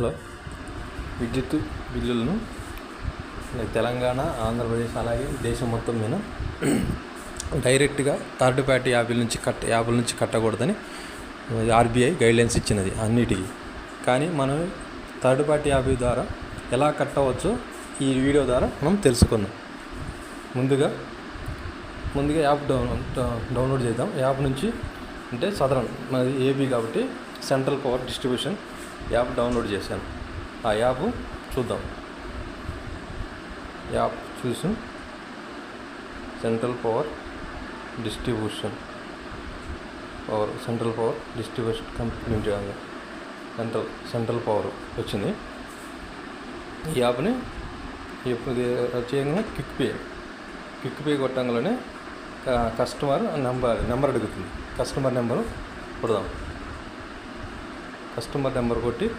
Hello విద్యుత్ బిల్లులను తెలంగాణ ఆంధ్రప్రదేశ్ అలాగే దేశం మొత్తం మీద డైరెక్ట్గా థర్డ్ పార్టీ యాప్ల నుంచి కట్ యాప్ల నుంచి కట్టకూడదని ఆర్బీఐ గైడ్లైన్స్ ఇచ్చినది అన్నిటికీ. కానీ మనం థర్డ్ పార్టీ యాప్ ద్వారా ఎలా కట్టవచ్చో ఈ వీడియో ద్వారా మనం తెలుసుకుందాం. ముందుగా ముందుగా యాప్ డౌన్ డౌన్లోడ్ చేద్దాం. యాప్ నుంచి అంటే సదరన్ మనది ఏబీ కాబట్టి central power distribution app download చేశాను. ఆ యాప్ చూద్దాం. యాప్ చూసి central power distribution. Power central power distribution company నుంచి సెంట్రల్ సెంట్రల్ పవర్ వచ్చింది. ఈ యాప్ని ఇప్పుడు చేయగానే క్విక్ పే. క్విక్ పే కొట్టంగానే కస్టమర్ నెంబర్ నెంబర్ అడుగుతుంది. కస్టమర్ నెంబరు కొడదాం. కస్టమర్ నెంబర్ కొట్టి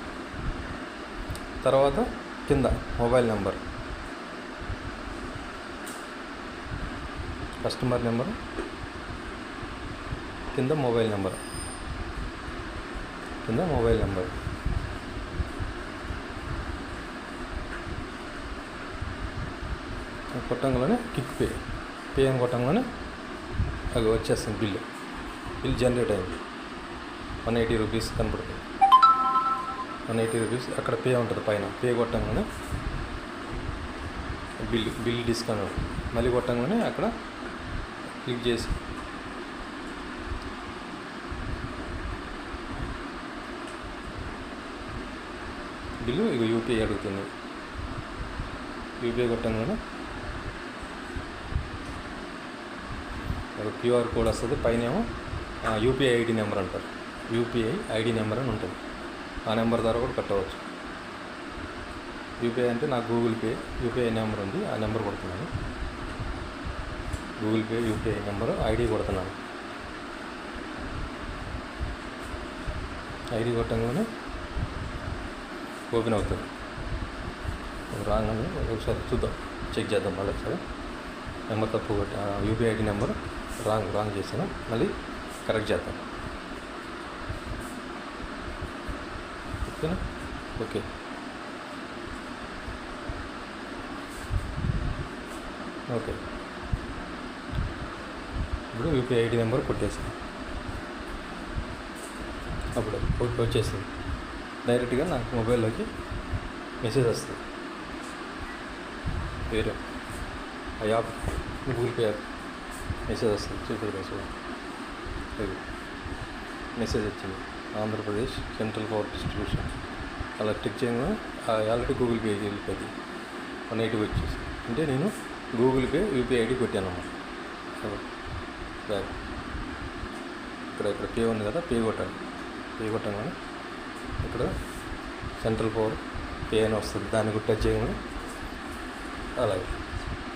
తర్వాత కింద మొబైల్ నెంబర్. కస్టమర్ నెంబర్ కింద మొబైల్ నెంబర్. కింద mobile number. కొట్టంగానే quick pay. Pay అని కొట్టంగానే అది వచ్చేస్తుంది బిల్లు. బిల్ జనరేట్ అయింది. వన్ ఎయిటీ రూపీస్ కనపడుతుంది. One eighty rupees. అక్కడ పే ఉంటుంది పైన. పే కొట్టంగానే బిల్ బిల్ డిస్కౌంట్ మళ్ళీ కొట్టంగానే అక్కడ క్లిక్ చేసి బిల్లు ఇక యూపీఐ అడుగుతుంది. యూపీఐ కొట్టంగానే క్యూఆర్ కోడ్ వస్తుంది. పైన ఏమో యూపీఐ ఐడి నెంబర్ అంటారు. యూపీఐ ఐడి నెంబర్ అని ఉంటుంది. ఆ నెంబర్ ద్వారా కూడా కట్టవచ్చు. యూపీఐ అంటే నాకు గూగుల్ పే యూపీఐ నెంబర్ ఉంది ఆ number కొడుతున్నాను. Google Pay UPI number ID కొడుతున్నాను. ID కొట్టంగానే ఓపెన్ అవుతుంది. రాగానే ఒకసారి చూద్దాం. చెక్ చేద్దాం మళ్ళీ ఒకసారి. నెంబర్ తప్పు కొట్టి UPI ID number wrong wrong చేసాను మళ్ళీ కరెక్ట్ చేద్దాం. ఓకేనా ఓకే. ఓకే. ఇప్పుడు యూపీఐ ఐడి నెంబర్ కొట్టేసాను అప్పుడు ఓకే వచ్చేసింది డైరెక్ట్గా నాకు మొబైల్లోకి మెసేజ్ వస్తుంది. వేరే. ఆ app Google Pay app message వస్తుంది. చూపిద్దాం మెసేజ్ వచ్చింది. Andhra Pradesh central power distribution. అలా టిక్ చేయగానే ఆల్రెడీ గూగుల్ పే వెళ్ళిపోయింది. వన్ ఎయిటీ వచ్చేసి. అంటే నేను గూగుల్ పే యూపీఐ ఐడి కొట్టాను అన్నమాట ఇక్కడ ఇక్కడ పే ఉంది కదా పే కొట్టాలి. పే కొట్టగానే ఇక్కడ సెంట్రల్ పవర్ పే అని వస్తుంది. దాన్ని కూడా టచ్ చేయగానే అలాగే.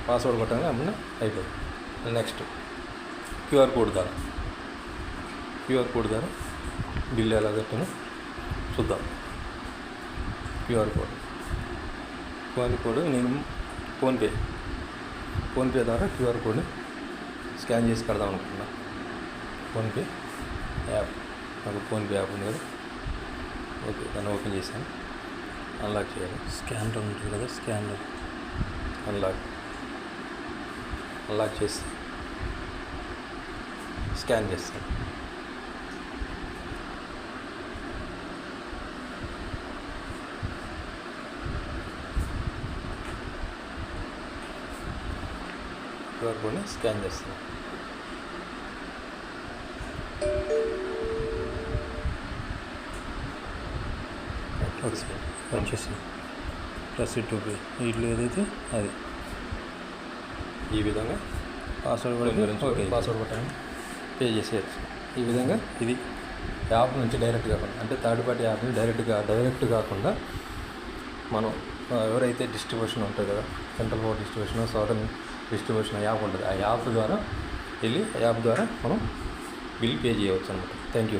పాస్వర్డ్ కొట్టగానే అమ్మ అయిపోయింది. నెక్స్ట్ క్యూఆర్ కోడ్ ద్వారా. క్యూఆర్ కోడ్ ద్వారా బిల్ ఎలా కట్టానో? చూద్దాం. QR code. క్యూఆర్ కోడ్ నేను ఫోన్పే ఫోన్పే ద్వారా క్యూఆర్ కోడ్ని స్కాన్ చేసి కడదాం అనుకుంటున్నా. PhonePe app. నాకు ఫోన్పే యాప్ ఉంది కదా. ఓకే దాన్ని ఓపెన్ చేశాను. అన్లాక్ చేయాలి. స్కానర్ ఉంటుంది కదా స్కానర్ అన్లాక్. అన్లాక్ చేసి స్కాన్ చేస్తాను. క్యూఆర్ కోడ్ని స్కాన్ చేస్తాను వచ్చేసింది. ప్లస్ టూ పే ఇట్లా ఏదైతే అది. ఈ విధంగా పాస్వర్డ్ కూడా పాస్వర్డ్ కొట్టండి పే చేసేయచ్చు. ఈ విధంగా ఇది. యాప్ నుంచి డైరెక్ట్ కాకుండా అంటే థర్డ్ పార్టీ యాప్ నుంచి డైరెక్ట్గా డైరెక్ట్ కాకుండా మనం ఎవరైతే డిస్ట్రిబ్యూషన్ ఉంటుంది కదా central power distribution southern distribution app ఉంటుంది. ఆ యాప్ ద్వారా వెళ్ళి ఆ యాప్ ద్వారా మనం బిల్ పే చేయవచ్చు అనమాట థ్యాంక్ యూ.